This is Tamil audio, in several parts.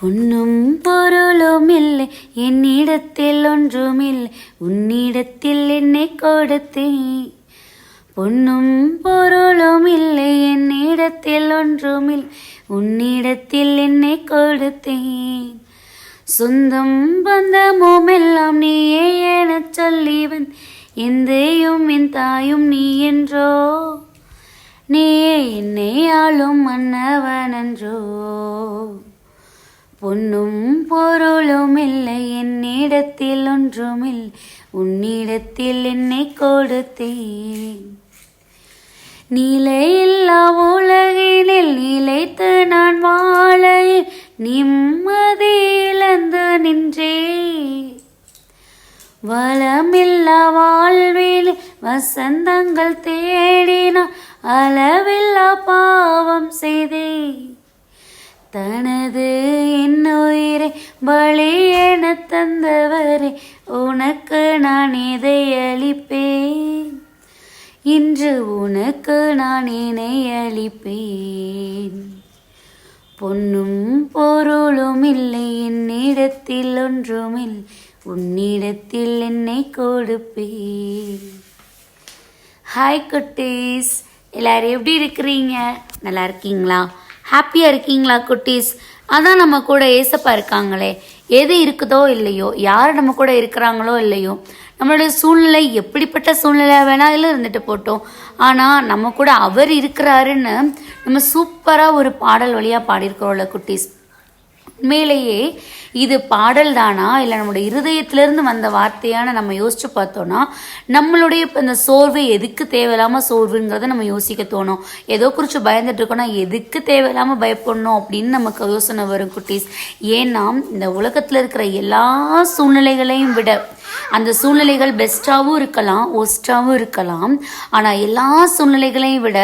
பொன்னும் பொருளும் இல்லை என்னிடத்தில் ஒன்றுமில்லை. உன்னிடத்தில் என்னை கொடுத்தேன் பொன்னும் பொருளும் இல்லை என்னிடத்தில் ஒன்றுமில்லை. உன்னிடத்தில் என்னை கொடுத்தேன் சொந்தம் பந்தமும் எல்லாம் நீயே எனச் சொல்லிவன் எந்தையும் என் தாயும் நீ என்றோ? நீயே என்னை ஆளும் மன்னவனன்றோ பொன்னும் பொருளும் இல்லை என்னிடத்தில் ஒன்றுமில்லை. உன்னிடத்தில் என்னை கொடுத்தேன். நிலையில்லா உலகினில் நிலைத்து நான் வாழ நிம்மதி இழந்து நின்றே வளமில்லா வாழ்வில் வசந்தங்கள் தேடின அளவில்லா பாவம் செய்தே தனது என்னுயிரை பலி என தந்தவரே உனக்கு நான் இதை அளிப்பேன். இன்று உனக்கு நான் இணை அளிப்பேன். பொன்னும் பொருளும் இல்லை என்னிடத்தில் ஒன்றுமில்லை உன்னிடத்தில் என்னை கொடுப்பேன். ஹாய் குட்டீஸ். எல்லாரும் எப்படி இருக்கிறீங்க? நல்லா இருக்கீங்களா? ஹாப்பியாக இருக்கீங்களா குட்டீஸ்? அதான் நம்ம கூட ஏசப்பா இருக்காங்களே. எது இருக்குதோ இல்லையோ யார் நம்ம கூட இருக்கிறாங்களோ இல்லையோ நம்மளுடைய சூழ்நிலை எப்படிப்பட்ட சூழ்நிலையாக வேணாலும் இருந்துட்டு போட்டோம். ஆனால் நம்ம கூட அவர் இருக்கிறாருன்னு நம்ம சூப்பராக ஒரு பாடல் வழியாக பாடியிருக்கிறோம்ல குட்டீஸ். உண்மையிலேயே இது பாடல் தானா இல்லை நம்மளுடைய இருதயத்திலேருந்து வந்த வார்த்தையான நம்ம யோசிச்சு பார்த்தோன்னா நம்மளுடைய இப்போ இந்த சோர்வு எதுக்கு தேவையில்லாமல் சோர்வுங்கிறத நம்ம யோசிக்க தோணும். ஏதோ குறித்து பயந்துட்டு இருக்கோம்னா எதுக்கு தேவையில்லாமல் பயப்படணும் அப்படின்னு நமக்கு யோசனை வரும் குட்டீஸ். ஏன்னா இந்த உலகத்தில் இருக்கிற எல்லா சூழ்நிலைகளையும் விட அந்த சூழ்நிலைகள் பெஸ்ட்டாகவும் இருக்கலாம் ஒஸ்ட்டாகவும் இருக்கலாம். ஆனால் எல்லா சூழ்நிலைகளையும் விட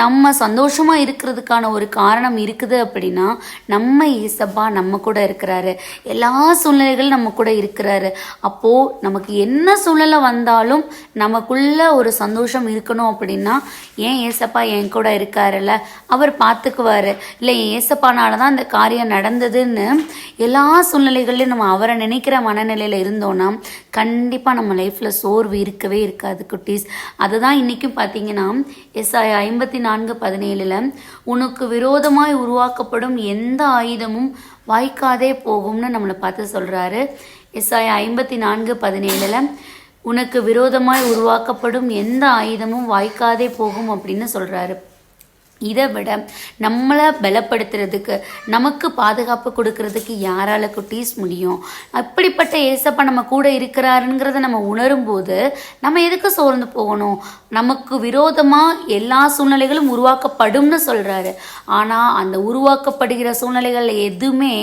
நம்ம சந்தோஷமாக இருக்கிறதுக்கான ஒரு காரணம் இருக்குது அப்படின்னா நம்ம ஏசப்பா நம்ம கூட இருக்கிறாரு. எல்லா சூழ்நிலைகளும் நம்ம கூட இருக்கிறாரு. அப்போது நமக்கு என்ன சூழ்நிலை வந்தாலும் நமக்குள்ள ஒரு சந்தோஷம் இருக்கணும் அப்படின்னா ஏன் ஏசப்பா என் கூட இருக்காருல்ல? அவர் பார்த்துக்குவாரு இல்லை என் ஏசப்பானால தான் அந்த காரியம் நடந்ததுன்னு எல்லா சூழ்நிலைகள்லையும் நம்ம அவரை நினைக்கிற மனநிலையில் இருந்தோன்னா கண்டிப்பாக நம்ம லைஃப்பில் சோர்வு இருக்கவே இருக்காது குட்டீஸ். அதுதான் இன்றைக்கும் பார்த்தீங்கன்னா எஸ்ஐ ஐம்பத்தி நான்கு பதினேழில் உனக்கு விரோதமாய் உருவாக்கப்படும் எந்த ஆயுதமும் வாய்க்காதே போகும்னு நம்மளை பார்த்து சொல்கிறாரு எஸ்ஐ ஐம்பத்தி நான்கு பதினேழில் உனக்கு விரோதமாய் உருவாக்கப்படும் எந்த ஆயுதமும் வாய்க்காதே போகும் அப்படின்னு சொல்கிறாரு இதை விட நம்மளை பலப்படுத்துறதுக்கு நமக்கு பாதுகாப்பு கொடுக்கறதுக்கு யாரால குட்டீஸ் முடியும்? அப்படிப்பட்ட ஏசப்பா நம்ம கூட இருக்கிறாருங்கிறத நம்ம உணரும் போது நம்ம எதுக்கு சோர்ந்து போகணும்? நமக்கு விரோதமாக எல்லா சூழ்நிலைகளும் உருவாக்கப்படும்னு சொல்கிறாரு ஆனால் அந்த உருவாக்கப்படுகிற சூழ்நிலைகள் எதுவுமே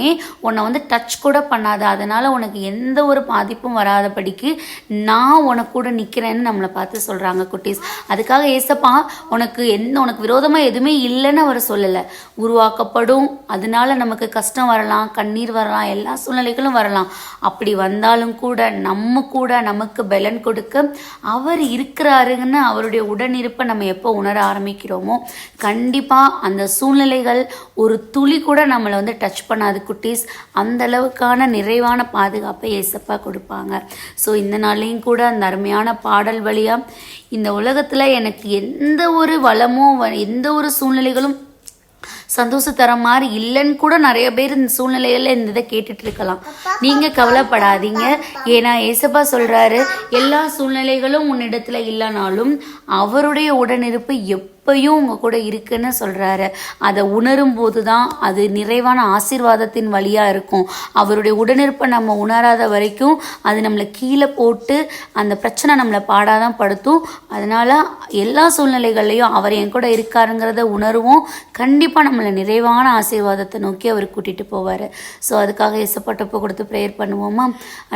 உன்னை வந்து டச் கூட பண்ணாது. அதனால் உனக்கு எந்த ஒரு பாதிப்பும் வராதபடிக்கு நான் உனக்கு கூட நிற்கிறேன்னு நம்மளை பார்த்து சொல்கிறாங்க குட்டீஸ். அதுக்காக ஏசப்பா உனக்கு எந்த உனக்கு விரோதமாக எதுவுமே இல்லைன்னு அவர் சொல்லலை. உருவாக்கப்படும். அதனால நமக்கு கஷ்டம் வரலாம் கண்ணீர் வரலாம் எல்லா சூழ்நிலைகளும் வரலாம். அப்படி வந்தாலும் கூட நம்ம கூட நமக்கு பலன் கொடுக்க அவர் இருக்கிறாருன்னு அவருடைய உடனிருப்பை நம்ம எப்போ உணர ஆரம்பிக்கிறோமோ கண்டிப்பாக அந்த சூழ்நிலைகள் ஒரு துளி கூட நம்மளை வந்து டச் பண்ணாது குட்டீஸ். அந்த அளவுக்கான நிறைவான பாதுகாப்பை ஏசப்பா கொடுப்பாங்க. ஸோ இந்த நாள்லேயும் கூட அந்த அருமையான பாடல் வழியாக இந்த உலகத்தில் எனக்கு எந்த ஒரு வளமோ வ- எந்த ஒரு சூழ்நிலைகளும் சந்தோஷம் தர மாதிரி இல்லைன்னு கூட நிறைய பேர் இந்த சூழ்நிலையில இந்த இதை கேட்டுட்டு இருக்கலாம். நீங்க கவலைப்படாதீங்க. ஏன்னா ஏசப்பா சொல்றாரு எல்லா சூழ்நிலைகளும் உன்னிடத்துல இல்லைனாலும் அவருடைய உடனிருப்பு எப்பயும் உங்கள் கூட இருக்குன்னு சொல்கிறாரு அதை உணரும் போது தான் அது நிறைவான ஆசீர்வாதத்தின் வழியாக இருக்கும். அவருடைய உடனிருப்பை நம்ம உணராத வரைக்கும் அது நம்மளை கீழே போட்டு அந்த பிரச்சனை நம்மளை பாடாதான் படுத்தும். அதனால் எல்லா சூழ்நிலைகள்லையும் அவர் என் கூட இருக்காருங்கிறத உணர்வோம். கண்டிப்பாக நம்மளை நிறைவான ஆசீர்வாதத்தை நோக்கி அவர் கூட்டிகிட்டு போவார். ஸோ அதுக்காக இசப்பட்டப்போ கொடுத்து ப்ரேயர் பண்ணுவோமா?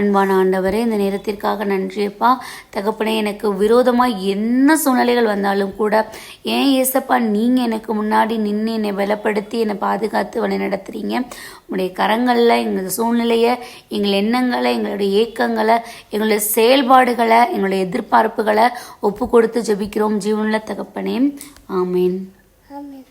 அன்பான ஆண்டவரே இந்த நேரத்திற்காக நன்றியப்பா. தகப்பனே எனக்கு விரோதமாக என்ன சூழ்நிலைகள் வந்தாலும் கூட ஏன் ஏன் ஏசப்பா நீங்கள் எனக்கு முன்னாடி நின்று என்னை பலப்படுத்தி என்னை பாதுகாத்து வழி நடத்துகிறீங்க உங்களுடைய கரங்களில் எங்கள் சூழ்நிலையை எங்கள் எண்ணங்களை எங்களுடைய ஏக்கங்களை எங்களுடைய செயல்பாடுகளை எங்களுடைய எதிர்பார்ப்புகளை ஒப்பு கொடுத்து ஜபிக்கிறோம் ஜீவனில் தகப்பனே. ஆமேன். ஆமீன்.